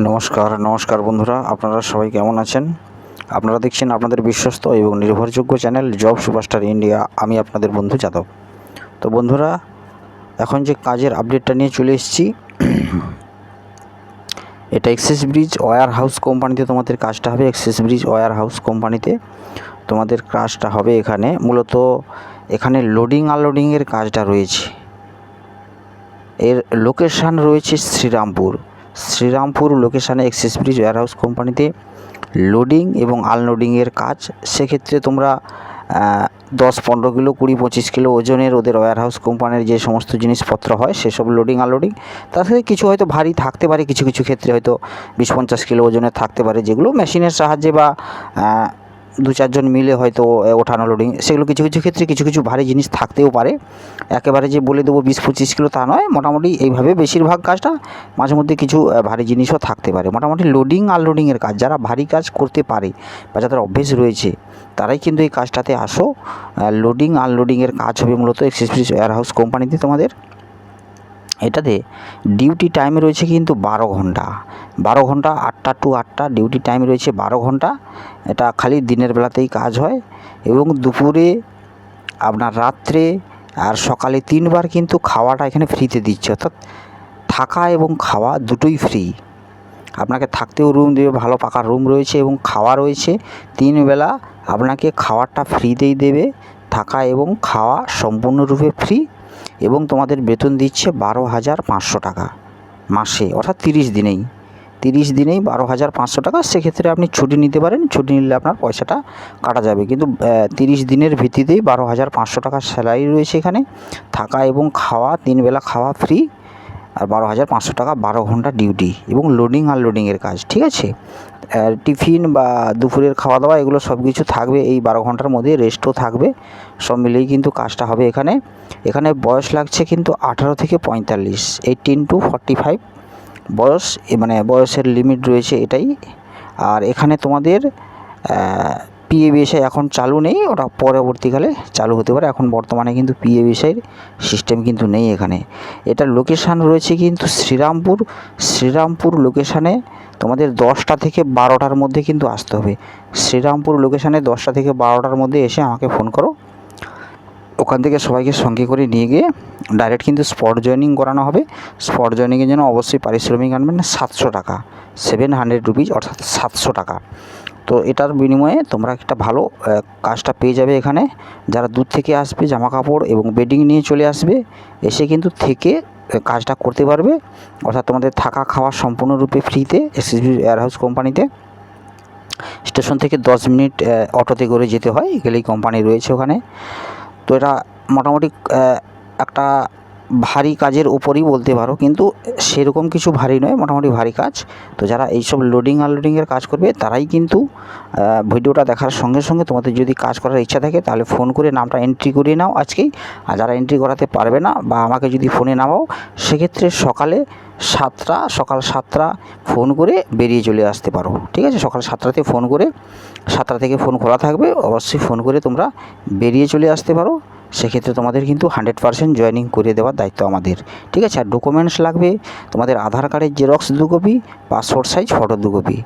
নমস্কার নমস্কার বন্ধুরা, আপনারা সবাই কেমন আছেন? আপনারা দেখছেন আপনাদের বিশ্বস্ত এবং নির্ভরযোগ্য চ্যানেল জব সুপারস্টার ইন্ডিয়া, আমি আপনাদের বন্ধু যাদব। তো বন্ধুরা, এখন যে কাজের আপডেটটা নিয়ে চলে এসেছি, এটা এক্সেস ব্রিজ ওয়্যার হাউস কোম্পানিতে তোমাদের কাজটা হবে। এক্সেস ব্রিজ ওয়্যার হাউস কোম্পানিতে তোমাদের কাজটা হবে এখানে। মূলত এখানে লোডিং আনলোডিংয়ের কাজটা রয়েছে। এর লোকেশান রয়েছে শ্রীরামপুর। শ্রীরামপুর লোকেশানে এক্সেস ব্রিজ ওয়্যারহাউস কোম্পানিতে লোডিং এবং আনলোডিংয়ের কাজ। সেক্ষেত্রে তোমরা দশ, পনেরো কিলো, কুড়ি, পঁচিশ কিলো ওজনের ওদের ওয়্যারহাউস কোম্পানির যে সমস্ত জিনিসপত্র হয় সেসব লোডিং আনলোডিং তার সাথে কিছু হয়তো ভারী থাকতে পারে, কিছু কিছু ক্ষেত্রে হয়তো বিশ, পঞ্চাশ কিলো ওজনের থাকতে পারে, যেগুলো মেশিনের সাহায্যে বা দু চারজন মিলে হয়তো ওঠানো লোডিং সেগুলো কিছু কিছু ক্ষেত্রে কিছু কিছু ভারী জিনিস থাকতেও পারে। একেবারে যে বলে দেবো বিশ পঁচিশ কিলো তা নয়, মোটামুটি এইভাবে বেশিরভাগ কাজটা মাঝে মধ্যে কিছু ভারী জিনিসও থাকতে পারে। মোটামুটি লোডিং আনলোডিংয়ের কাজ, যারা ভারী কাজ করতে পারে বা যাদের অভ্যেস রয়েছে, তারাই কিন্তু এই কাজটাতে আসো। লোডিং আনলোডিংয়ের কাজ হবে মূলত এক্সেসরিজ ওয়্যারহাউস কোম্পানিতে তোমাদের। এটাতে ডিউটি টাইম রয়েছে কিন্তু বারো ঘণ্টা। বারো ঘণ্টা, আটটা টু আটটা ডিউটি টাইম রয়েছে বারো ঘণ্টা। এটা খালি দিনের বেলাতেই কাজ হয় এবং দুপুরে আপনার রাত্রে আর সকালে তিনবার কিন্তু খাওয়াটা এখানে ফ্রিতে দিচ্ছে। অর্থাৎ থাকা এবং খাওয়া দুটোই ফ্রি আপনাকে থাকতেও রুম দেবে, ভালো পাকা রুম রয়েছে এবং খাওয়া রয়েছে। তিন বেলা আপনাকে খাওয়ারটা ফ্রিতেই দেবে। থাকা এবং খাওয়া সম্পূর্ণরূপে ফ্রি এবং তোমাদের বেতন দিচ্ছে বারো হাজার পাঁচশো টাকা মাসে, অর্থাৎ তিরিশ দিনেই। তিরিশ দিনেই বারো হাজার পাঁচশো টাকা, সেক্ষেত্রে আপনি ছুটি নিতে পারেন, ছুটি নিলে আপনার পয়সাটা কাটা যাবে। কিন্তু তিরিশ দিনের ভিত্তিতেই বারো হাজার পাঁচশো টাকার স্যালারি রয়েছে এখানে, থাকা এবং খাওয়া তিন বেলা খাওয়া ফ্রি, আর বারো হাজার পাঁচশো টাকা বারো ঘণ্টা ডিউটি এবং লোডিং আনলোডিংয়ের কাজ, ঠিক আছে? টিফিন বা দুপুরের খাওয়া দাওয়া এগুলো সব কিছু থাকবে। এই বারো ঘণ্টার মধ্যে রেস্টও থাকবে। সব মিলেই কিন্তু কাজটা হবে এখানে। এখানে বয়স লাগছে কিন্তু আঠারো থেকে পঁয়তাল্লিশ। এইটিন টু ফর্টি ফাইভ বয়স মানে বয়সের লিমিট রয়েছে এটাই। আর এখানে তোমাদের পিএ বিষয় এখন চালু নেই, ওটা পরবর্তীকালে চালু হতে পারে। এখন বর্তমানে কিন্তু পিএ বিষয়ের সিস্টেম কিন্তু নেই এখানে। এটার লোকেশান রয়েছে কিন্তু শ্রীরামপুর। শ্রীরামপুর লোকেশানে তোমাদের দশটা থেকে বারোটার মধ্যে কিন্তু আসতে হবে। শ্রীরামপুর লোকেশানে দশটা থেকে বারোটার মধ্যে এসে আমাকে ফোন করো। ওখান থেকে সবাইকে সঙ্গে করে নিয়ে গিয়ে ডাইরেক্ট কিন্তু স্পট জয়েনিং করানো হবে। স্পট জয়েনিংয়ের জন্য অবশ্যই পারিশ্রমিক আনবেন সাতশো টাকা। সেভেন হান্ড্রেড রুপিজ অর্থাৎ সাতশো টাকা। তো এটার বিনিময়ে তোমরা একটা ভালো কাজটা পেয়ে যাবে এখানে। যারা দূর থেকে আসবে জামা কাপড় এবং বেডিং নিয়ে চলে আসবে, এসে কিন্তু থেকে কাজটা করতে পারবে। অর্থাৎ তোমাদের থাকা খাওয়া সম্পূর্ণরূপে ফ্রিতে এসএসবি এয়ারহাউস কোম্পানিতে স্টেশন থেকে দশ মিনিট অটোতে করে যেতে হয়। গেলেই কোম্পানি রয়েছে ওখানে। তো এটা মোটামুটি একটা ভারী কাজের উপরই বলতে পারো, কিন্তু সেরকম কিছু ভারী নয়, মোটামুটি ভারী কাজ। তো যারা এইসব লোডিং আনলোডিংয়ের কাজ করবে, তারাই কিন্তু ভিডিওটা দেখার সঙ্গে সঙ্গে তোমাদের যদি কাজ করার ইচ্ছা থাকে, তাহলে ফোন করে নামটা এন্ট্রি করিয়ে নাও আজকেই। আর যারা এন্ট্রি করাতে পারবে না বা আমাকে যদি ফোনে নামাও, সেক্ষেত্রে সকালে সাতটা, সকাল সাতটা ফোন করে বেরিয়ে চলে আসতে পারো। ঠিক আছে? সকাল সাতটাতে ফোন করে, সাতটা থেকে ফোন খোলা থাকবে, অবশ্যই ফোন করে তোমরা বেরিয়ে চলে আসতে পারো। সেক্ষেত্রে তোমাদের কিন্তু হান্ড্রেড পারসেন্ট জয়েনিং করে দেওয়ার দায়িত্ব আমাদের। ঠিক আছে? আর ডকুমেন্টস লাগবে। তোমাদের আধার কার্ডের জেরক্স দু কপি পাসপোর্ট সাইজ ফটো দু কপি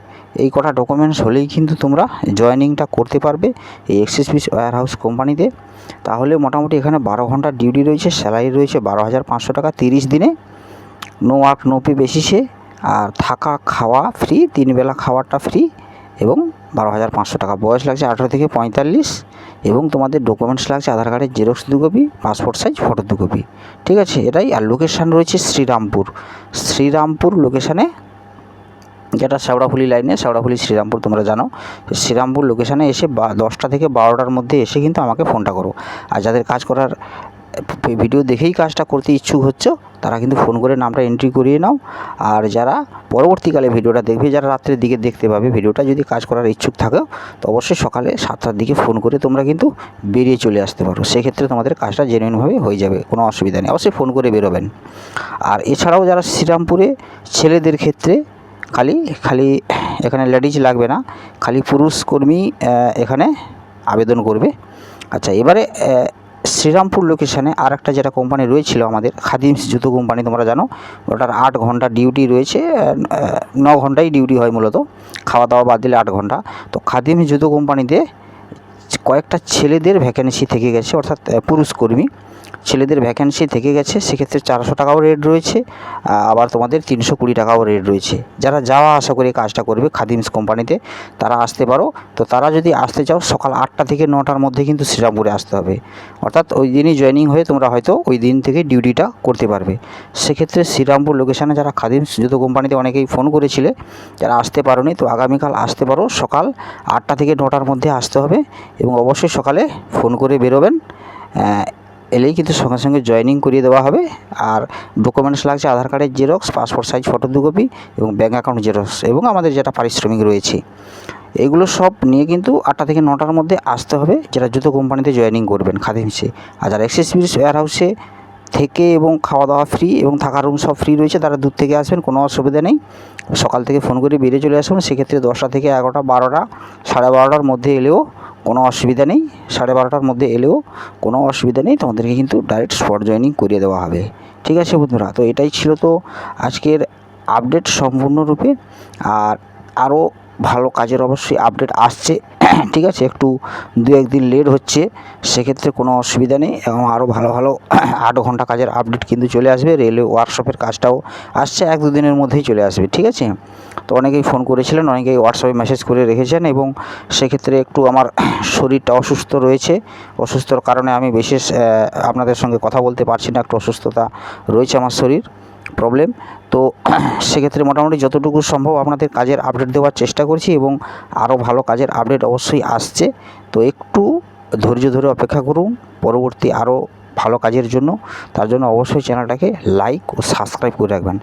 এই কটা ডকুমেন্টস হলেই কিন্তু তোমরা জয়েনিংটা করতে পারবে এই এক্সিস পিস ওয়ার হাউস কোম্পানিতে। তাহলে মোটামুটি এখানে বারো ঘণ্টা ডিউটি রয়েছে স্যালারি রয়েছে বারো হাজার পাঁচশো টাকা তিরিশ দিনে। নো ওয়ার্ক নো পে বেসিসে আর থাকা, খাওয়া ফ্রি তিন বেলা খাওয়াটা ফ্রি এবং বারো হাজার পাঁচশো টাকা। বয়স লাগছে আঠেরো থেকে পঁয়তাল্লিশ এবং তোমাদের ডকুমেন্টস লাগছে আধার কার্ডের জেরক্স দু কপি পাসপোর্ট সাইজ ফটো দু কপি ঠিক আছে? এটাই। আর লোকেশান রয়েছে শ্রীরামপুর। শ্রীরামপুর লোকেশানে যেটা শেওড়াফুলি লাইনে শেওড়াফুলি শ্রীরামপুর, তোমরা জানো। শ্রীরামপুর লোকেশানে এসে বা দশটা থেকে বারোটার মধ্যে এসে কিন্তু আমাকে ফোনটা করো। আর যাদের কাজ করার ভিডিও দেখেই কাজটা করতে ইচ্ছুক হচ্ছ, তারা কিন্তু ফোন করে নামটা এন্ট্রি করিয়ে নাও। আর যারা পরবর্তীকালে ভিডিওটা দেখবে, যারা রাত্রের দিকে দেখতে পাবে, ভিডিওটা যদি কাজ করার ইচ্ছুক থাকে, তো অবশ্যই সকালে সাতটার দিকে ফোন করে তোমরা কিন্তু বেরিয়ে চলে আসতে পারো। সেক্ষেত্রে তোমাদের কাজটা জেনুইনভাবে হয়ে যাবে, কোনো অসুবিধা নেই, অবশ্যই ফোন করে বেরোবেন। আর এছাড়াও যারা শ্রীরামপুরে ছেলেদের ক্ষেত্রে, খালি খালি এখানে লেডিজ লাগবে না, খালি পুরুষ কর্মী এখানে আবেদন করবে। আচ্ছা এবারে শ্রীরামপুর লোকেশানে আর একটা যেটা কোম্পানি রয়েছিল আমাদের খাদিমস জুতো কোম্পানি তোমরা জানো। ওটার আট ঘণ্টা ডিউটি রয়েছে ন ঘন্টাই ডিউটি হয় মূলত। খাওয়া দাওয়া বাদ দিলে আট ঘণ্টা। তো খাদিমস জুতো কোম্পানিতে কয়েকটা ছেলেদের ভ্যাকেন্সি থেকে গেছে, অর্থাৎ পুরুষকর্মী। পুরুষ কর্মী ছেলেদের ভ্যাকেন্সি থেকে গেছে, সেক্ষেত্রে চারশো টাকাও রেট রয়েছে আবার তোমাদের তিনশো কুড়ি টাকাও রেট রয়েছে। যারা যাওয়া আসা করে কাজটা করবে খাদিমস কোম্পানিতে তারা আসতে পারো। তো তারা যদি আসতে চাও, সকাল আটটা থেকে নটার মধ্যে কিন্তু শ্রীরামপুরে আসতে হবে। অর্থাৎ ওই দিনই জয়েনিং হয়ে তোমরা হয়তো ওই দিন থেকে ডিউটিটা করতে পারবে। সেক্ষেত্রে শ্রীরামপুর লোকেশানে যারা খাদিমস জুতো কোম্পানিতে অনেকেই ফোন করেছিলে, যারা আসতে পারোনি, তো আগামীকাল আসতে পারো। সকাল আটটা থেকে নটার মধ্যে আসতে হবে এবং অবশ্যই সকালে ফোন করে বেরোবেন। এলেই কিন্তু সঙ্গে সঙ্গে জয়নিং করিয়ে দেওয়া হবে। আর ডকুমেন্টস লাগছে আধার কার্ডের জেরক্স পাসপোর্ট সাইজ ফটো দু কপি এবং ব্যাঙ্ক অ্যাকাউন্ট জেরক্স এবং আমাদের যেটা পারিশ্রমিক রয়েছে। এগুলো সব নিয়ে কিন্তু আটটা থেকে নটার মধ্যে আসতে হবে, যেটা জুতো কোম্পানিতে জয়েনিং করবেন খাদিমসে। আর যারা এক্সেসিভিস ওয়্যার হাউসে থেকে এবং খাওয়া দাওয়া ফ্রি এবং থাকার রুম সব ফ্রি রয়েছে, তারা দূর থেকে আসবেন, কোনো অসুবিধা নেই। সকাল থেকে ফোন করে বেরিয়ে চলে আসুন, সেক্ষেত্রে দশটা থেকে এগারোটা, বারোটা, সাড়ে বারোটার মধ্যে এলেও কোনো অসুবিধা নেই। সাড়ে বারোটার মধ্যে এলেও কোনো অসুবিধা নেই, তোমাদেরকে কিন্তু ডাইরেক্ট স্পট জয়েনিং করিয়ে দেওয়া হবে। ঠিক আছে বন্ধুরা, তো এটাই ছিল তো আজকের আপডেট সম্পূর্ণরূপে। আর আরও ভালো কাজের অবশ্যই আপডেট আসছে। ঠিক আছে, একটু দু একদিন লেট হচ্ছে, সেক্ষেত্রে কোনো অসুবিধা নেই এবং আরও ভালো ভালো আট ঘণ্টা কাজের আপডেট কিন্তু চলে আসবে। রেলওয়ে ওয়ার্কশপের কাজটাও আসছে, এক দু দিনের মধ্যেই চলে আসবে, ঠিক আছে? তো অনেকেই ফোন করেছিলেন, অনেকেই হোয়াটসঅ্যাপে মেসেজ করে রেখেছেন এবং সেক্ষেত্রে একটু আমার শরীরটা অসুস্থ রয়েছে। অসুস্থর কারণে আমি বিশেষ আপনাদের সঙ্গে কথা বলতে পারছি না, একটু অসুস্থতা রয়েছে আমার শরীর। প্রবলেম তো সেক্ষেত্রে মোটামুটি যতটুকু সম্ভব আপনাদের কাজের আপডেট দেওয়ার চেষ্টা করছি এবং আরও ভালো কাজের আপডেট অবশ্যই আসছে। তো একটু ধৈর্য ধরে অপেক্ষা করুন, পরবর্তী আরও ভালো কাজের জন্য। তার জন্য অবশ্যই চ্যানেলটাকে লাইক ও সাবস্ক্রাইব করে রাখবেন।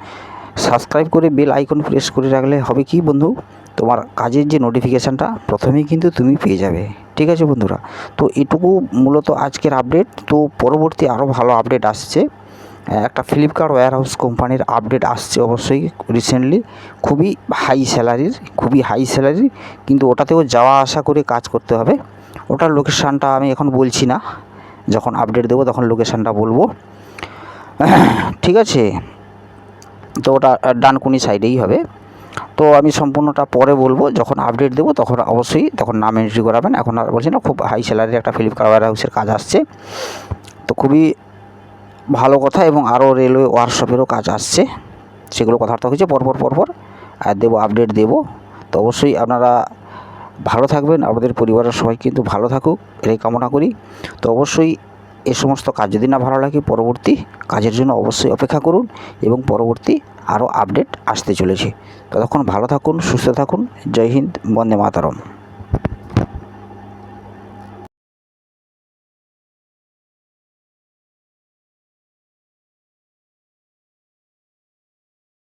সাবস্ক্রাইব করে বেল আইকন প্রেস করে রাখলে হবে কি বন্ধু? তোমার কাজের যে নোটিফিকেশানটা প্রথমেই কিন্তু তুমি পেয়ে যাবে। ঠিক আছে বন্ধুরা? তো এটুকু মূলত আজকের আপডেট তো পরবর্তী আরও ভালো আপডেট আসছে। একটা ফ্লিপকার্ট ওয়্যার হাউস কোম্পানির আপডেট আসছে অবশ্যই রিসেন্টলি খুবই হাই স্যালারির খুবই হাই স্যালারি কিন্তু ওটাতেও যাওয়া আসা করে কাজ করতে হবে। ওটার লোকেশানটা আমি এখন বলছি না। যখন আপডেট দেবো তখন লোকেশানটা বলব। ঠিক আছে? তো ওটা ডানকুনি সাইডেই হবে। তো আমি সম্পূর্ণটা পরে বলব। যখন আপডেট দেবো তখন অবশ্যই, তখন নাম এন্ট্রি করাবেন। এখন আর বলছি না, খুব হাই স্যালারির একটা ফ্লিপকার্ট ওয়্যার হাউসের কাজ আসছে। তো খুবই ভালো কথা এবং আরও রেলওয়ে ওয়ার্কশপেরও কাজ আসছে। সেগুলো কথাবার্তা হয়েছে, পরপর পরপর, আর দেবো আপডেট দেবো। তো অবশ্যই আপনারা ভালো থাকবেন, আমাদের পরিবারের সবাই কিন্তু ভালো থাকুক, এটাই কামনা করি। তো অবশ্যই এ সমস্ত কাজ যদি না ভালো লাগে, পরবর্তী কাজের জন্য অবশ্যই অপেক্ষা করুন এবং পরবর্তী আরও আপডেট আসতে চলেছে। ততক্ষণ ভালো থাকুন, সুস্থ থাকুন। জয় হিন্দ, বন্দে মাতারম।